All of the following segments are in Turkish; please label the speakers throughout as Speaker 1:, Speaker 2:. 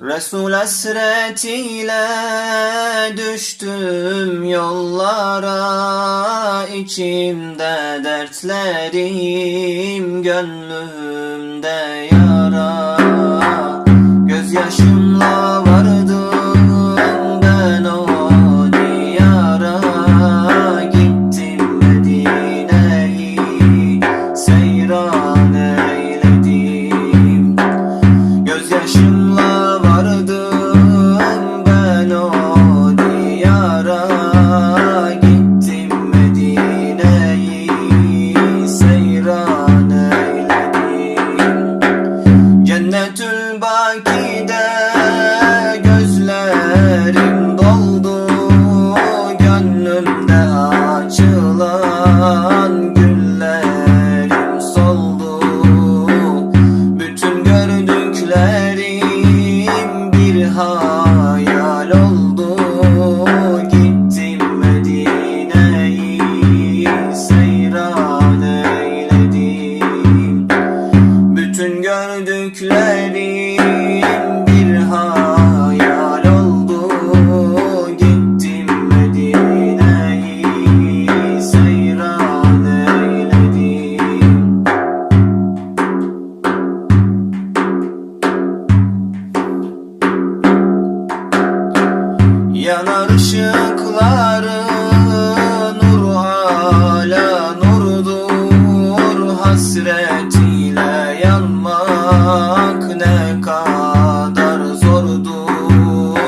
Speaker 1: Resul hasretiyle düştüm yollara içimde dertlerim gönlümde Cennetül Baki'de gözlerim doldu Gönlümde açılan güllerim soldu. Bütün gördüklerim bir hayal oldu Gittim Medine'yi seyran eyledim. Bütün gördüklerim Yanar ışıkları nur hala nurdur. Hasret ile yanmak ne kadar zordur.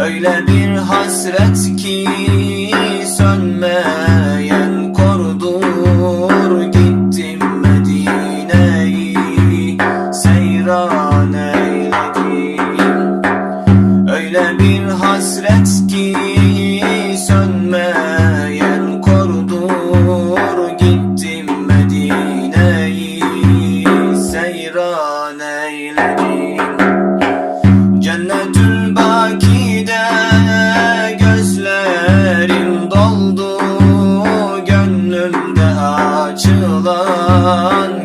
Speaker 1: Öyle bir hasret ki sönmeyen hasret ki sönmeyen kordur Gittim Medine'yi seyran eyledim. Cennetül Baki'de gözlerim doldu. Gönlümde açılan